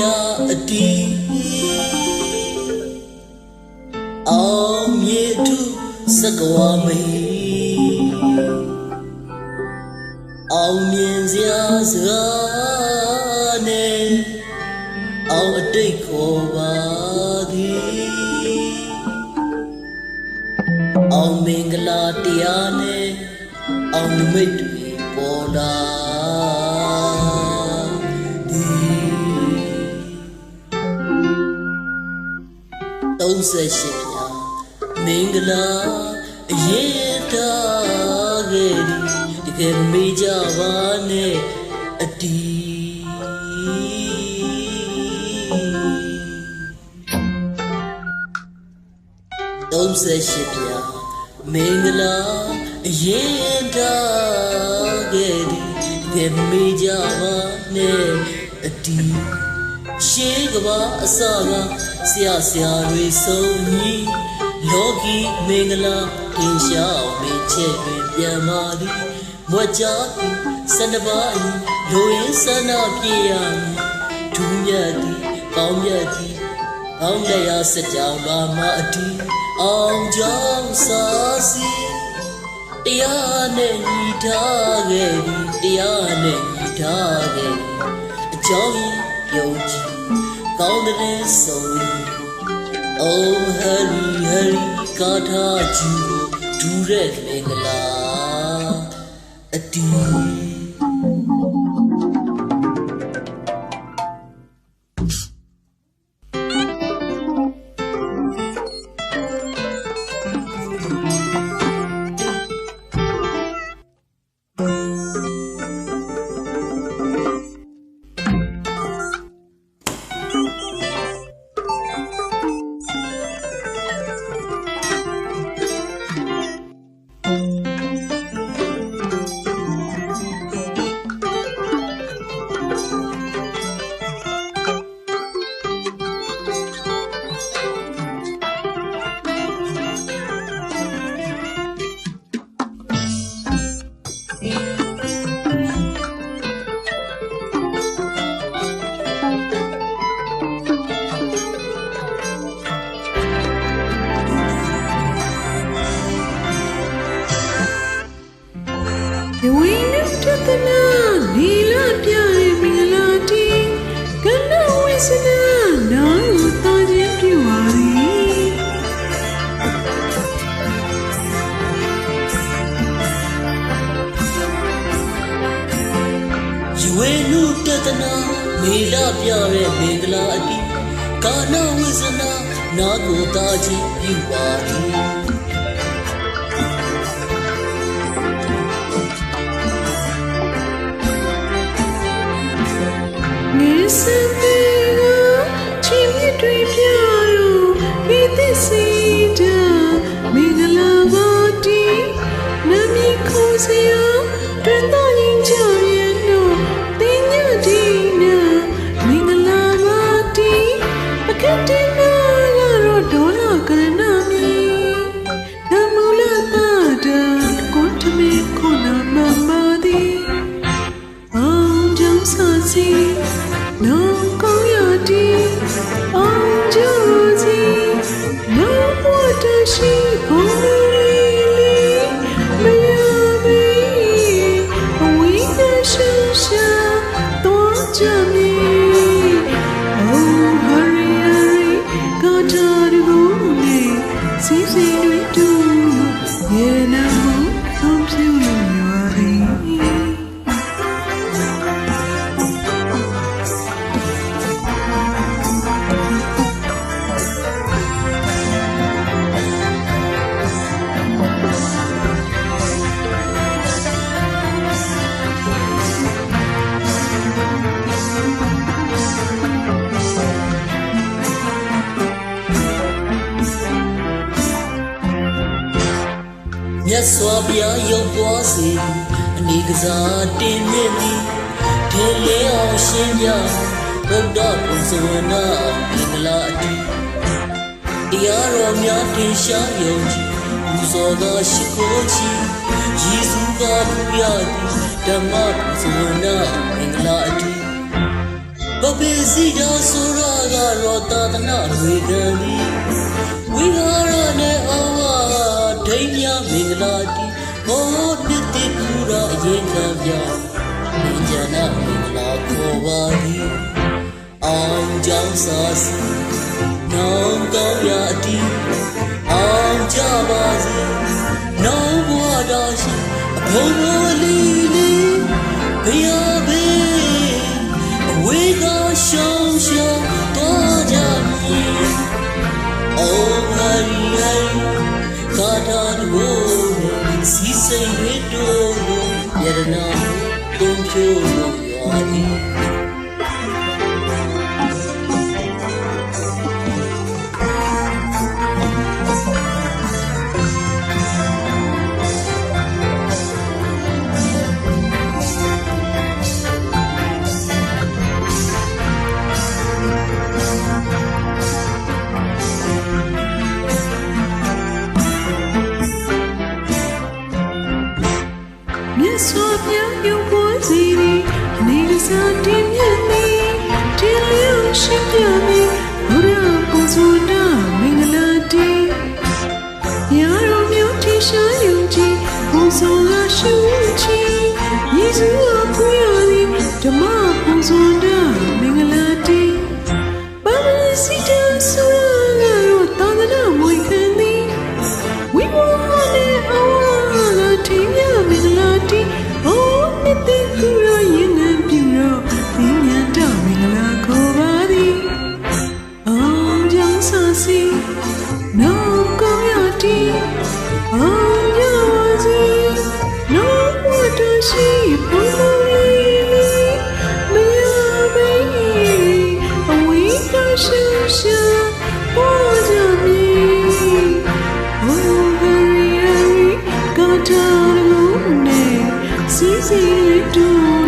အော အောင်မြင်စရာစကားနဲ့အောင်အတိတ်ခေါ်ပါသည်အောင်မင်္ဂလာတရားနဲ့အောင်မိတ်တွေပေါ်လာသည်38ပြာမင်္ဂလာအရေးထားခဲ့သည် တကယ်မေးကြပါနဲ့အတီ38ပြာမင်္ဂလာအရင်ထားခဲ့သည်တကယ်မေးကြပါနဲ့အတီရှေးကဘာအစကဆရာဆရာတွေဆုံးညီလောကီမင်္ဂလာတင်ရှားအောင်မေးချက်တွင်ပြန်မာသည် မွက်ကြသည်စန္ဒပါအီလိုရင်းဆန္ဒပြေရမည်ဒူးမြတ်သည်ကောင်းမြတ်သည်အောင်းလက်ရစကြောင်ပါမအတီအောင်ကြောင့်စာစီတရားနဲ့ညီထားခဲ့သည်တရားနဲ့ညီထားခဲ့သည်အကြောင်းယုံကြည်ကောင်းတဲ့ဆုံး Oh Hari Hari ကာထာဂျူဒူရက်မင်္ဂလာ အတီး ဝိနုတတနာနီလာပြရဲ့မင်္ဂလာတီကနဝိစနာနာ ရွေနုတတနာမေလာပြတဲ့မင်္ဂလာအတီးကာနဝိဇနာနာကိုတာကြီးပြုပါသည်ငေစမေကချင်းမြတွေပြရောဤသစ်စီတမင်္ဂလာပါတီနမီခိုးစရာတွင် တ်စွာဘုရားရုပ်ပွားစေအနေကစားတင်နေသည်ထေလေအောင်ရှင်းပြဗုဒ္ဓဘုဇဝနာမင်္ဂလာအတီတရားတော်များတင်ရှားယုံကြည်ပူဇော်သောရှိခိုးချီယေရှုကဖူရသည်ဓမ္မဘုဇဝနာမင်္ဂလာအတီဘပေစီတာဆိုရာကတော့သာသနာ့ဝေကံသည်ဝိဟာရနဲ့အဝါ ဒိညာမင်္ဂလာတီဟောနှစ်တိပူရာအရင်ကံပြမိဉာဏမင်္ဂလာခေါ်ပါသည်အောင်ကြောင့်စာစီနောင်ကောင်းရာအတီအောင်ကြပါစေနောင်ဘဝတော်ရှိအဘုံဘလီ into. ရားပြုပွားစီသ နှ do